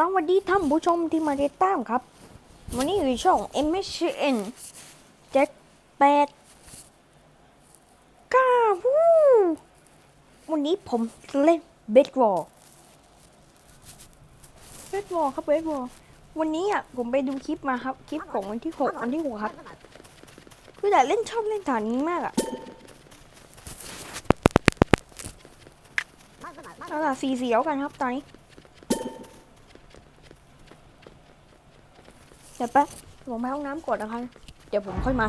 สวัสดีท่านผู้ชมที่มาติดตามครับ วันนี้อยู่ช่อง m h n เจ็ดแปดเก้าวูวันนี้ผมเล่นเบสบอลเบสบอลครับเบสบอลวันนี้อะผมไปดูคลิปมาครับ คลิปของวันที่หกวันที่หกครับ คือแต่เล่นชอบเล่นฐานนี้มากอะเอาล่ะสีเสียวกันครับตอนนี้ เดี๋ยวแป๊บผมไปห้องน้ำก่อนนะคะ เดี๋ยวผมค่อยมา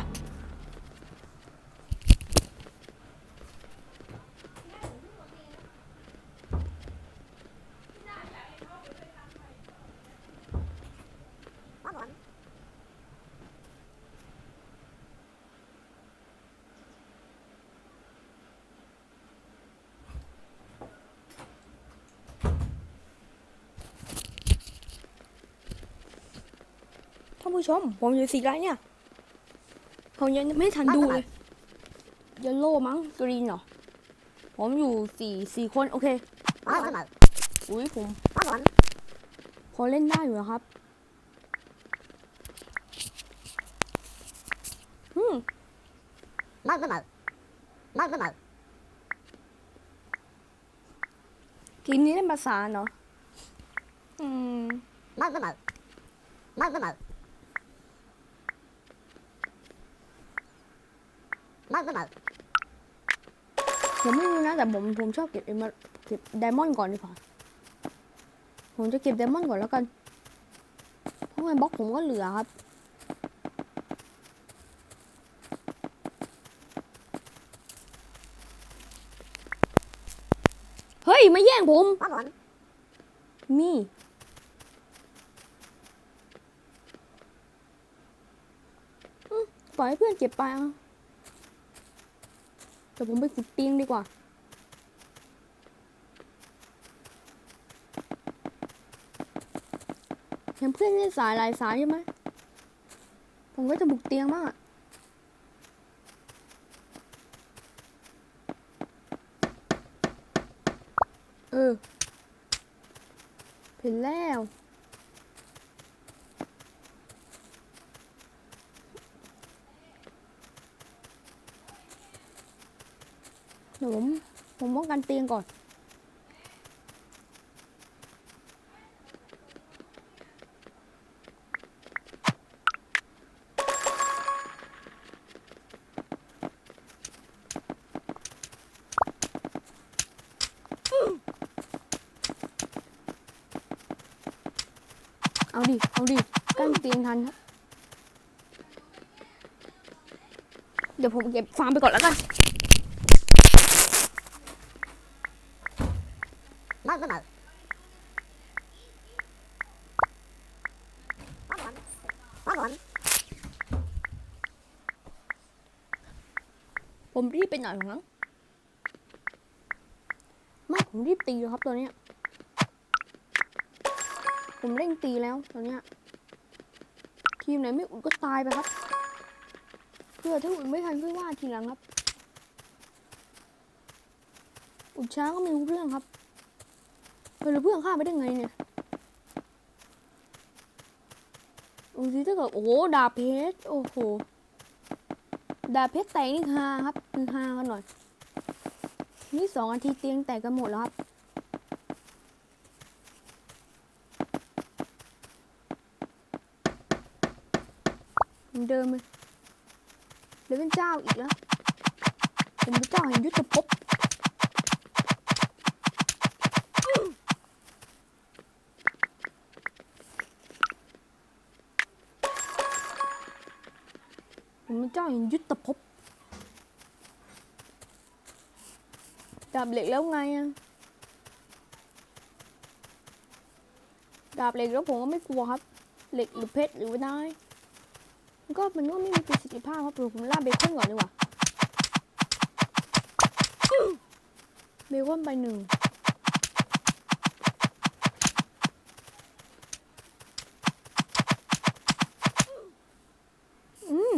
ท่านผู้ชม ผมอยู่สีอะไรเนี่ย ผมยังไม่ทันดูเลยยลโล่มั้งกรีนเหรอ ผมอยู่สี่สี่คนโอเคอุ้ยผมพอเล่นได้อยู่นะครับอืมทีมนี้เล่นภาษานเหรออืม ผมไม่รู้นะแต่ผมผมชอบเก็บเอมเก็บไดมอนด์ก่อนดีกว่าผมจะเก็บไดมอนด์ก่อนแล้วกันเพราะว่าบล็อกผมก็เหลือครับเฮ้ยมาแย่งผมมีอืมปล่อยให้เพื่อนเก็บไปอะ แต่ผมไปขุดเตียงดีกว่า เห็นเพื่อนเล่นสายหลายสายใช่ไหม ผมก็จะบุกเตียงมากเออเห็นแล้ว เดี๋ยวผมผมป้องกันเตียงก่อน เอาดิ เอาดิ กั้นเตียงทันครับ เดี๋ยวผมเก็บฟาร์มไปก่อนแล้วกัน ผมรีบไปหน่อยมั้งไม่ผมรีบตีแล้วครับตัวเนี้ย ผมเร่งตีแล้วตอนเนี้ย ทีมไหนไม่อุ่นก็ตายไปครับ เพื่อถ้าอุ่นไม่ทันค่อยว่าทีหลังครับ อุ่นช้าก็ไม่รู้เรื่องครับ เฮ้ยแล้วเพื่อนฆ่าไปได้ไงเนี่ยดูสิถ้าเกิดโอ้ดาเพชรโอ้โหดาเพชรแตกนี่ฮาครับคือฮากันหน่อย นี่สองนาทีเตียงแตกกันหมดแล้วครับเหมือนเดิมเลยเดี๋ยวเป็นเจ้าอีกแล้ว เป็นเจ้าแห่งยุทธภพ เป็นพระเจ้าแห่งยุทธภพดาบเหล็กแล้วไงอะดาบเหล็กแล้วผมก็ไม่กลัวครับ เหล็กหรือเพชรหรือว่าได้มันก็มันก็ไม่มีประสิทธิภาพครับเดี๋ยผมล่าเบคอนก่อนดีกว่าเบคอนไปหนึ่ง อืม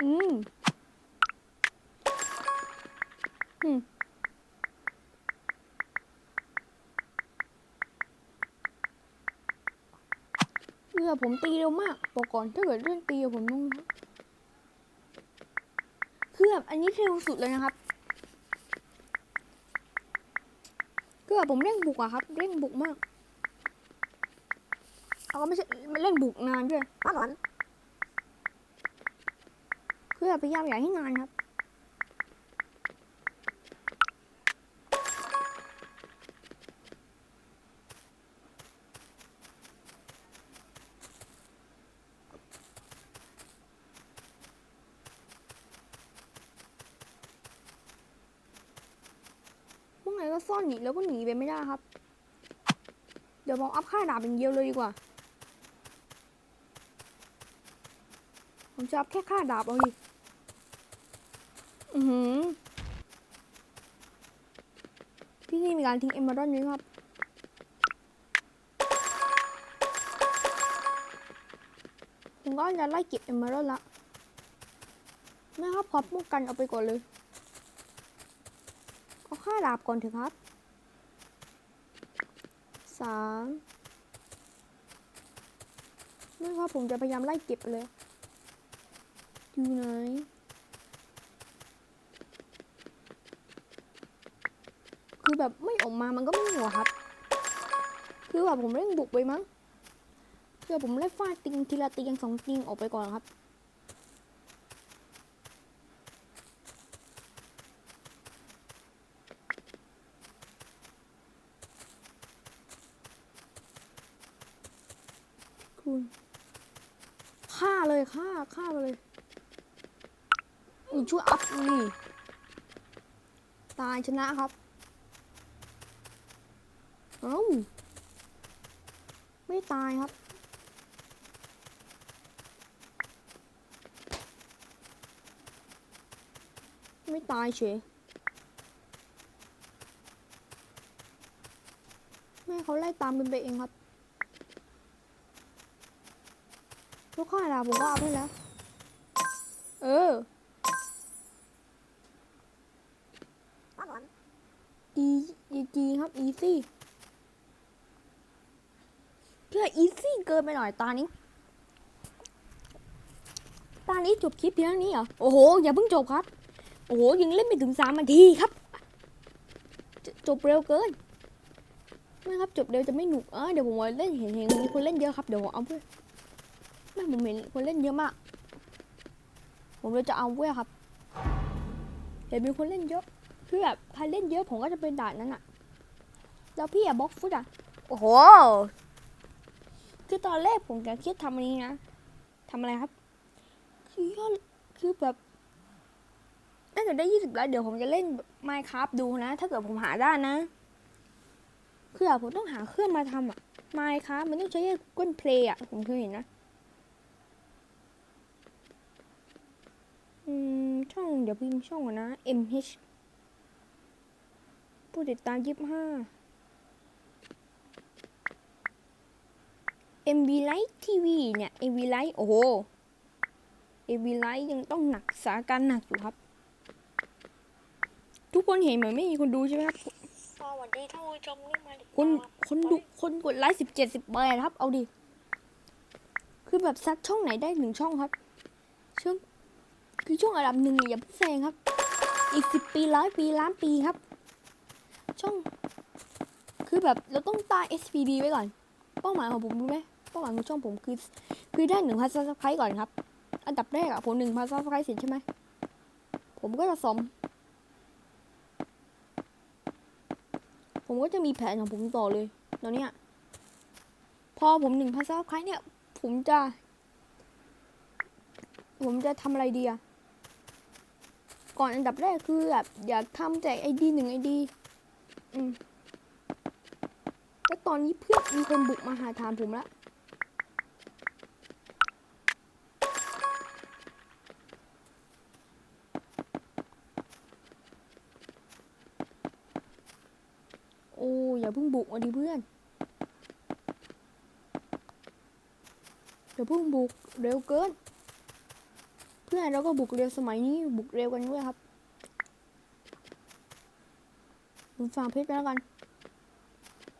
อืม อืม คือผมตีเร็วมากบอกก่อนถ้าเกิดเรื่องตีอะผมต้องคือแบบอันนี้เร็วสุดเลยนะครับคือแบบผมเร่งบุกอะครับ เร่งบุกมากเอาก็ไม่ใช่มันเร่งบุกนานด้วยครับผมคือแบบพยายามอย่าให้นานครับ พวกไหนก็ซ่อนหนี แล้วก็หนีไปไม่ได้ครับ เดี๋ยวมองอัพค่าดาบเป็นเดียวเลยดีกว่า ผมจะอัพแค่ค่าดาบเอาดิอือหือที่นี่มีการทิ้งเอมเบอร์นี้ครับผมก็จะไล่เก็บเอมเบอร์ละไม่ครับพอป้องกันเอาไปก่อนเลย เอาค่าดาบก่อนเถอะครับ สามไม่ครับผมจะพยายามไล่เก็บเลย อยู่ไหนคือแบบไม่ออกมามันก็ไม่หัวครับ คือแบบผมเร่งบุกไปมั้งคือผมไล่ฟาดติงทีละติงสองติงออกไปก่อนครับ คุณฆ่าเลย ฆ่าฆ่าเลยนี่ช่วยอัพนี่ตายชนะครับเอ้าไม่ตายครับไม่ตายเฉยแม่เขาไล่ตามเป็นไปเองครับ ลูกค้าดาผมก็เอาไปแล้ว เออครับผมอีอีจีครับอีซี่เพื่ออีซี่เกินไปหน่อยตานี้ตานี้จบคลิปเพียงเท่านี้เหรอ โอ้โห อย่าเพิ่งจบครับ โอ้โห ยังเล่นไม่ถึงสามนาทีครับจจบเร็วเกินไม่ครับจบเร็วจะไม่หนุก เออเดี๋ยวผมว่าเล่นเห็นเห็นมีคนเล่นเยอะครับ เดี๋ยวผมเอาเพื่อ ไม่ผมเห็นคนเล่นเยอะมาก ผมเลยจะเอาเว้ยครับเห็นมีคนเล่นเยอะคือแบบใครเล่นเยอะผมก็จะเป็นด่านนั้นอะแล้วพี่อะบล็อกฟุตอะโอ้โห คือตอนแรกผมจะคิดทำอันนี้นะทำอะไรครับ คือยอดคือแบบน่าจะได้ยี่สิบแล้วเดี๋ยวผมจะเล่นไมค์ครับดูนะ ถ้าเกิดผมหาได้นะ คือแบบผมต้องหาเครื่องมาทำอะไมค์ครับมันต้องใช้ก้นเพลย์อะผมเคยเห็นนะ อืมช่องเดี๋ยวพิมพ์ช่องก่อนนะ MH ผู้ติดตามยี่ห้า MV Light TV เนี่ย MV Light โอ้โห MV Light ยังต้องหนักสถานการณ์หนักอยู่ครับ ทุกคนเห็นเหมือนไม่มีคนดูใช่ไหมครับ สวัสดีท่านผู้ชมนี่มาดิคนคนดูคนกดไลค์สิบเจ็ดสิบแปดครับ เอาดิ คือแบบซัดช่องไหนได้หนึ่งช่องครับช่อง คือช่องอันดับหนึ่งอย่าเพิ่งแซงครับ อีกสิบปีร้อยปีล้านปีครับ ช่อง คือแบบเราต้องตาย SPD ไว้ก่อน เป้าหมายของผมรู้ไหมเป้าหมายของช่องผมคือ คือได้หนึ่งพันซับสไครต์ก่อนครับ อันดับแรกอะผมหนึ่งพันซับสไครต์เสร็จใช่ไหมผมก็จะสมผมก็จะมีแผนของผมต่อเลยตอนนี้พอผมหนึ่งพันซับสไครต์เนี่ย ผมจะ ผมจะทำอะไรดีอะ ก่อนอันดับแรกคือแบบอยากทำแจกไอดีหนึ่งไอดีอืมแล้วตอนนี้เพื่อนมีคนบุกมาหาถามผมละโอ้อย่าเพิ่งบุกมาดิเพื่อนอย่าเพิ่งบุกเร็วเกิน พื่อนเราก็บุกเร็วสมัยนี้บุกเร็วกันด้วยครับผมฟังเพชรแล้วกัน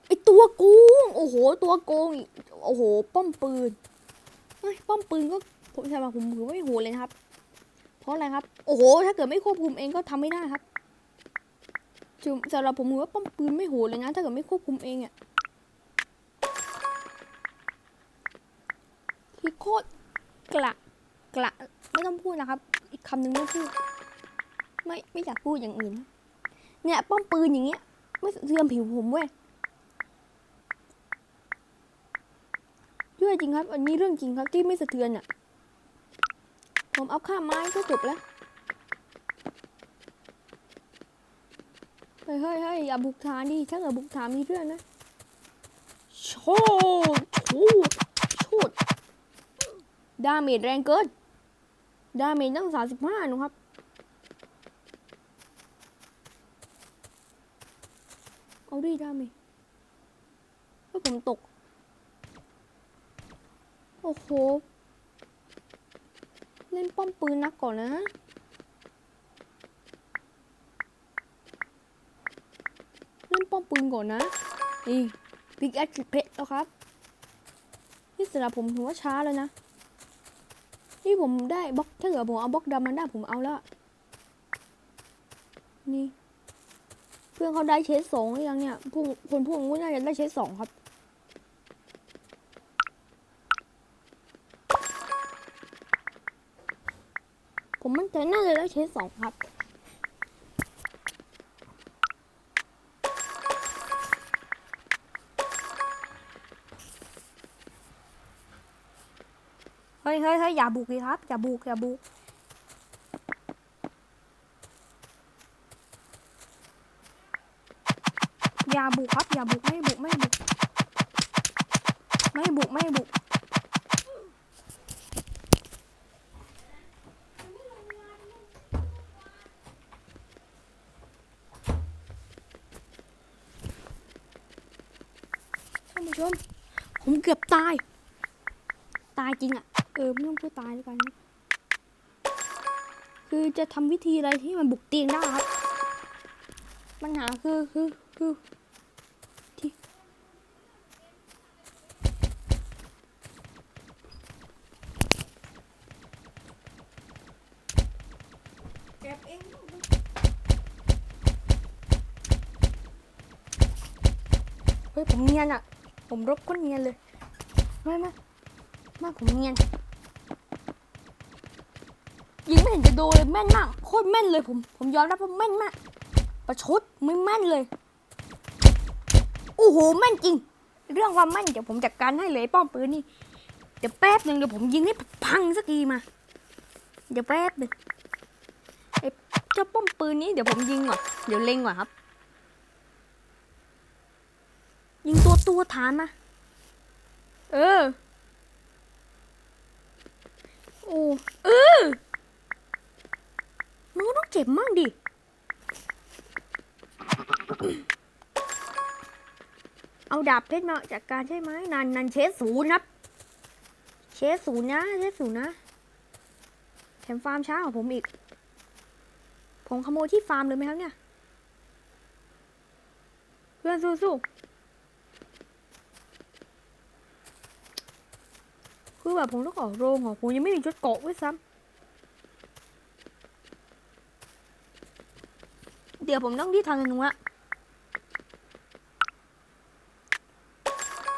ไอตัวโกงโอ้โห ตัวโกงโอ้โห ป้อมปืนป้อมปืนก็ผมสำหรับผมถือไม่โหดเลยนะครับ เพราะอะไรครับ โอ้โห ถ้าเกิดไม่ควบคุมเองก็ทำไม่ได้ครับจุสำหรับผมถือว่าป้อมปืนไม่โหดเลยนะ ถ้าเกิดไม่ควบคุมเองอะที่โคตรกระกระ ไม่ต้องพูดนะครับ อีกคำหนึ่งไม่พูด ไม่ไม่อยากพูดอย่างอื่น เนี่ย ป้อมปืนอย่างเงี้ย ไม่สะเทือนผิวผมเว้ยด้วยจริงครับ อันนี้เรื่องจริงครับที่ไม่สะเทือนอะ ผมเอาข้ามไม้ก็จบแล้ว เฮ้ยเฮ้ยเฮ้ยอย่าบุกฐานดิถ้าเกิดบุกฐานมีเรื่องนะ โชดโชดโชดดาเมจแรงเกิน ดาเมจตั้งสามสิบห้านะครับ เอาดิดาเมจเฮ้ยผมตก โอ้โห เล่นป้อมปืนนักก่อนนะเล่นป้อมปืนก่อนนะ นี่พิกแอคเพชรแล้วครับนี่สำหรับผมถือว่าช้าแล้วนะ นี่ผมได้บล็อกถ้าเกิดผมเอาบล็อกดำมันได้ผมเอาแล้ว นี่ เพื่อนเขาได้เชสสองหรือยังเนี่ยพวกคนพวกนู้นน่าจะได้เชสสองครับ ผมมั่นใจน่าจะได้เชสสองครับ เฮ้ยเฮ้ยอย่าบุกเลยครับ อย่าบุก อย่าบุก อย่าบุกครับ อย่าบุก ไม่บุก ไม่บุก ไม่บุก ไม่บุก ท่านผู้ชม ผมเกือบตาย ตายจริงอะ่ะ เออไม่ต้องพูดตายแล้วกัน คือจะทำวิธีอะไรที่มันบุกเตียงได้ครับ ปัญหาคือคือคือที่เก็บเองเฮ้ยผมเนียนอะ่ะ ผมรบก้นเนียนเลย ไม่ไม่ไม่ผมเนียน ไม่เห็นจะโดนเลยแม่นมากโคตรแม่นเลยผมผมยอมรับว่าแม่นมาก ประชดไม่แม่นเลยโอ้โหแม่นจริง เรื่องความแม่นเดี๋ยวผมจัดการให้เลยป้อมปืนนี่เดี๋ยวแป๊บหนึ่งเดี๋ยวผมยิงให้พังสักทีมา เดี๋ยวแป๊บหนึ่งไอ้เจ้าป้อมปืนนี้เดี๋ยวผมยิงก่อนเดี๋ยวเล็งก่อนครับ ยิงตัวตัวฐานมาเออ โอ้เออ มันก็ต้องเจ็บมั่งดิ เอาดาบเพชรมาจากการใช่ไหมนันนันเชสศูนย์ครับเชสศูนย์นะเชสศูนย์นะแถมฟาร์มช้ากว่าผมอีก ผมขโมยที่ฟาร์มเลยไหมครับเนี่ย เพื่อนสู้ๆคือแบบผมต้องออกโรงอะผมยังไม่มีชุดเกาะด้วยซ้ เดี๋ยวผมต้องที่ทางธนูอะ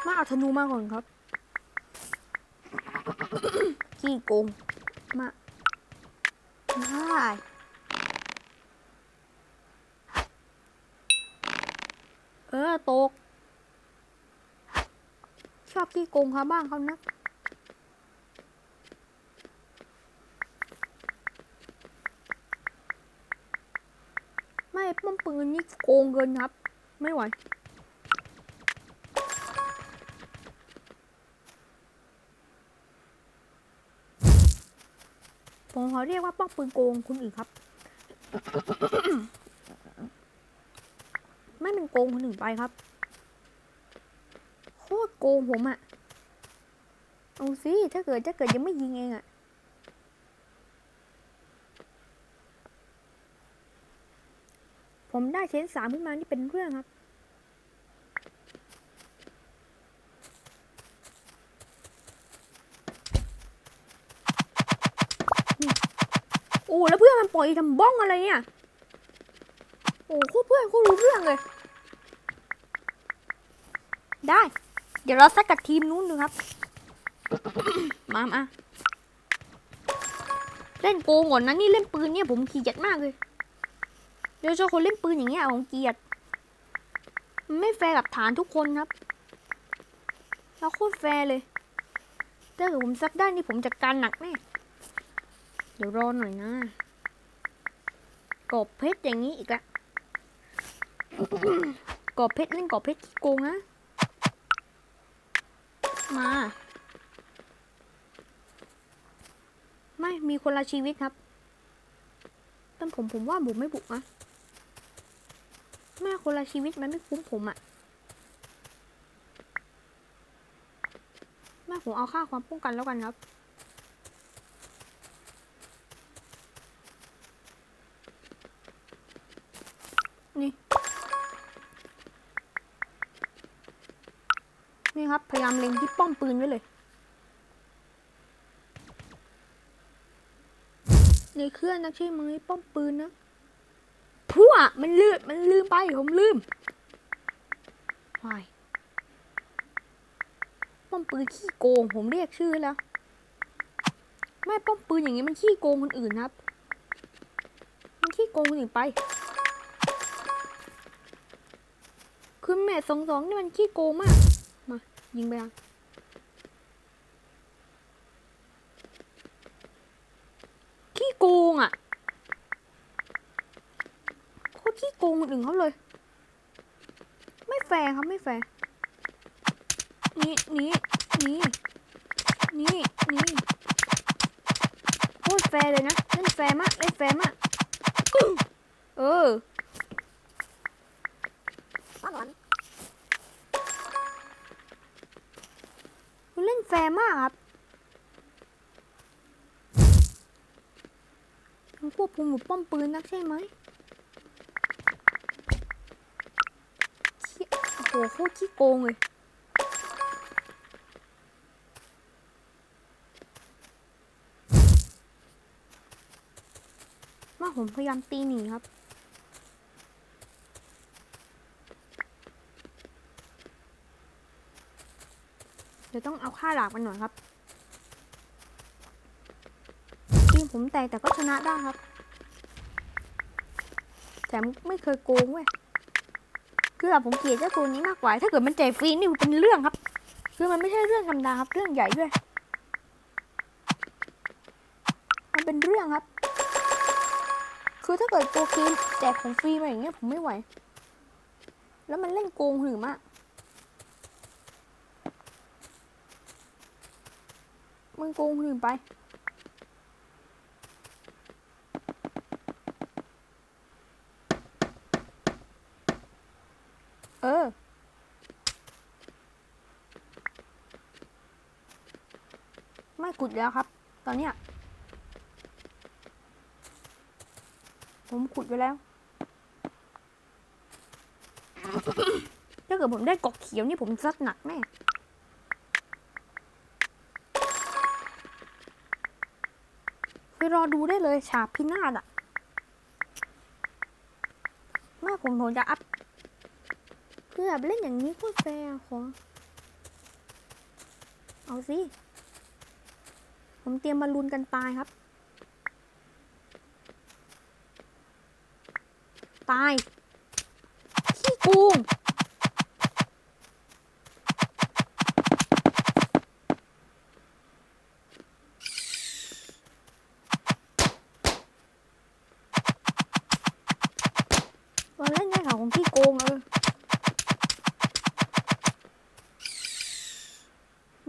มาเอาธนูมาก่อนครับขี้โกง มาได้เออตก ชอบขี้โกงเขาบ้างเขานะ ไม่ป้อมปืนนี่โกงเกินครับ ไม่ไหวผมขอเรียกว่าป้อมปืนโกงคุณอื่นครับ ไม่เป็นโกงคนอื่นไปครับ โคตรโกงผมอะเอาสิถ้าเกิดถ้าเกิดยังไม่ยิงเองอะ ผมได้เชนสามขึ้นมานี่เป็นเรื่องครับโอ้แล้วเพื่อนมันปล่อยทำบ้องอะไรเนี่ยโอ้โคเพื่อนโครู้เรื่องเลย ได้ เดี๋ยวเราสักกับทีมนู้นหนึ่งครับ มามาเล่นโกงก่อนนะนี่เล่นปืนเนี่ยผมขี้เกียจมากเลย โดยเฉพาะคนเล่นปืนอย่างเงี้ยผมเกียดมันไม่แฟร์กับฐานทุกคนครับเราโคตรแฟร์เลยถ้าเกิดผมซักได้นี่ผมจัดการหนักแน่เดี๋ยวรอหน่อยนะกอบเพชรอย่างนี้อีกละกอบเพชรเล่นกอบเพชรโกงนะมา ไม่มีคนละชีวิตครับแต่ผมผมว่าผมไม่บุกนะ แม่คนละชีวิตมันไม่คุ้มผมอะแม่ผมเอาค่าความป้องกันแล้วกันครับ นี่ นี่ครับ พยายามเล็งที่ป้อมปืนไว้เลยในเครื่องนะใช่ไหมป้อมปืนนะ พัวมันลืมมันลืมไป ผมลืมวายป้อมปืนขี้โกง ผมเรียกชื่อแล้ว ไม่ป้อมปืนอย่างนี้มันขี้โกงคนอื่นครับ มันขี้โกงคนอื่นไป คือแม่สองสองนี่มันขี้โกงมาก มา ยิงไปยังขี้โกงอะโคตรขี้โกงคนอื่นเขาเลย ไม่ แฟร์ครับไม่แฟร์นี่นี่นี่นี่นี่โคตรแฟร์เลยนะเล่นแฟร์มากเล่นแฟร์มากเออคุณเล่นแฟร์มากครับคุณควบคุมหมุดป้อมปืนนักใช่ไหมขี้โอ้โหโคตรขี้โกงเลยว่าผมพยายามตีหนีครับเดี๋ยวต้องเอาค่าหลากมันหน่อยครับ ทีมผมแตกแต่ก็ชนะได้ครับ แต่ไม่เคยโกงเว้ย คือผมเกลียดเจ้าตัวนี้มากกว่า ถ้าเกิดมันแจกฟรีนี่เป็นเรื่องครับ คือมันไม่ใช่เรื่องธรรมดาครับ เรื่องใหญ่ด้วย มันเป็นเรื่องครับ คือถ้าเกิดตัวเกมแจกของฟรีมาอย่างเงี้ยผมไม่ไหว แล้วมันเล่นโกงหือมากมึงโกงคนอื่นไป เออ ไม่ขุดแล้วครับ ตอนเนี้ยผมขุดไปแล้ว ถ้าเกิดผมได้กอกเขียวนี่ผมซัดหนักแน่ไปรอดูได้เลยฉาบพินาศอะแม่ผมผมจะอัพคือเล่นอย่างนี้โคตรแฟร์ขอเอาสิ ผมเตรียมมาลุนกันตายครับ ตายขี้กูง วันเล่นได้ของพี่โกงเออ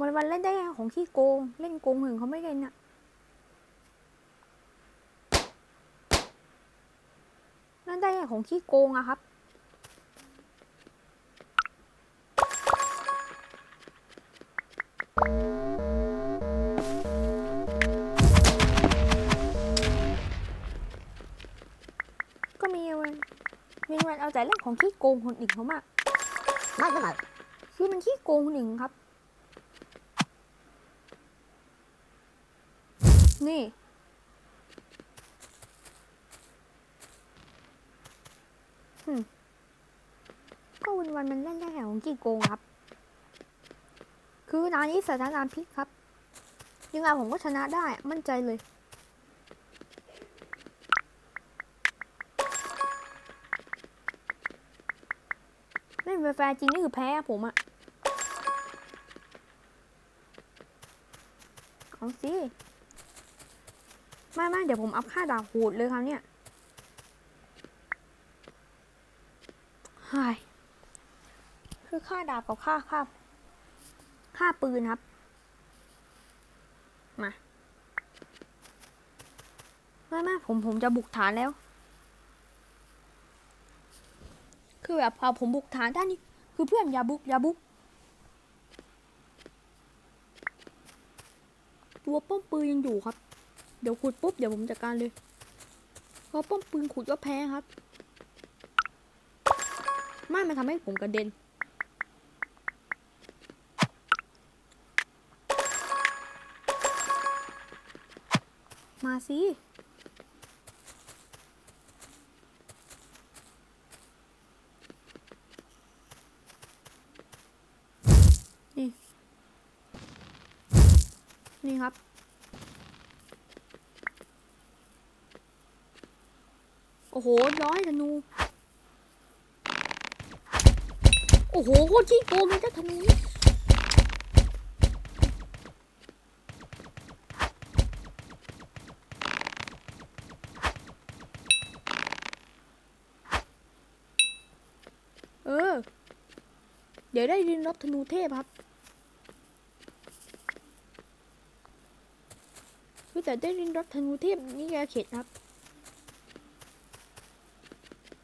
วันวันเล่นได้ ของขี้โกง เล่นโกงหึงเขาไม่เล่นอะเล่นได้ของขี้โกงอะครับก็มีวันมีวันเอาแต่เรื่องของขี้โกงคนอื่นเขามากไม่ไม่ไม่คือมันขี้โกงคนอื่นครับ นี่หึก็วันวันมันเล่นได้แค่ของกี่โกงครับ คือนานี้สถานการณ์พลิกครับยังไงผมก็ชนะได้มั่นใจเลยเล่นแฟร์จริงนี่คือแพ้ผมอะเอาสิ ไม่ไม่เดี๋ยวผมอัพค่าดาวโหดเลยครับเนี่ยหายคือค่าดาบกับค่าค่าค่าปืนครับ มาไม่ไม่ผมผมจะบุกฐานแล้ว คือแบบพอผมบุกฐานด้านนี้ คือเพื่อนอย่าบุกอย่าบุกตัวป้อมปืนยังอยู่ครับ เดี๋ยวขุดปุ๊บ เดี๋ยวผมจัดการเลยเพราะป้อมปืนขุดก็แพ้ครับ ไม่มันทำให้ผมกระเด็น มาสิ นี่ นี่ครับ โอ้โหร้อยธนู โอ้โหโคตรขี้โกงเลยเจ้าธนูเออ เดี๋ยวได้เรียนรบธนูเทพครับคือแต่ได้เรียนรบธนูเทพนี่แกเข็ดครับ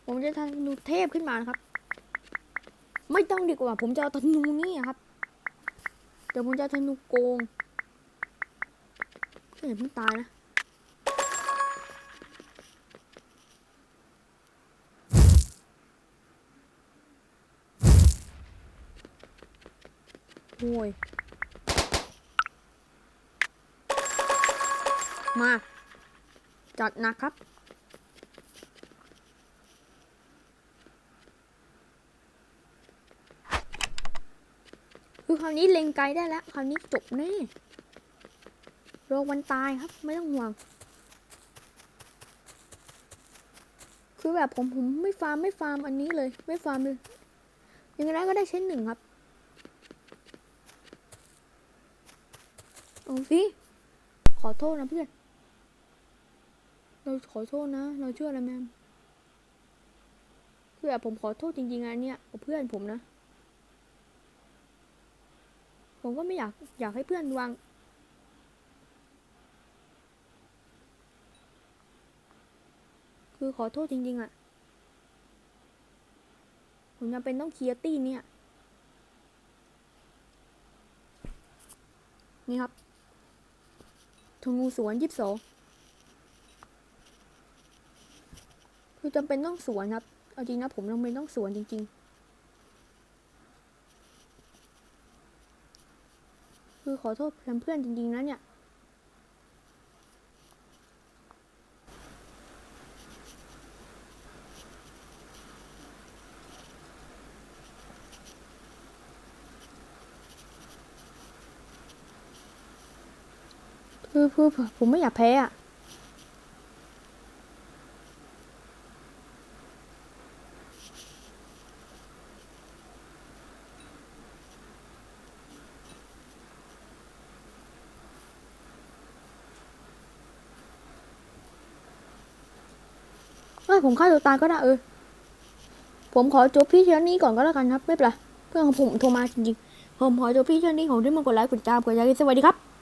ผมจะทำธนูเทพขึ้นมานะครับ ไม่ต้องดีกว่า ผมจะเอาธนูนี่ครับ เดี๋ยวผมจะธนูโกงเห็นมันตายนะโอ้ยมา จัดนักครับ คือค ราวนี้เล็งไกลได้แล้วคราวนี้จบแน่โรอวันตายครับ ไม่ต้องห่วง คือแบบผมผมไม่ฟาร์มไม่ฟาร์มอันนี้เลย ไม่ฟาร์มเลยยังไงก็ได้เช่นหนึ่งครับเอาสิขอโทษนะเพื่อน เราขอโทษนะ เราเชื่อแล้วแมมคือแบบผมขอโทษจริงๆอันเนี้ยเพื่อนผมนะ ผมก็ไม่อยากอยากให้เพื่อนวางคือขอโทษจริง ๆอะผมจำเป็นต้องเคลียร์ตี้เนี่ย นี่ครับธงูสวนยิบโสคือจำเป็นต้องสวนครับ เอาจริงนะผมจำเป็นต้องสวนจริง ๆ คือขอโทษเพื่อนๆจริงๆนะเนี่ย คือคือผมไม่อยากแพ้อะ ผมฆ่าตัวตายก็ได้เออ ผมขอจบพี่เชื้อนี้ก่อนก็แล้วกันครับ ไม่เป็นไรเพื่อนของผมโทรมาจริงๆผมขอจบพี่เชื้อนี้ของที่มากดไลค์กดจามกดแชร์สวัสดีครับ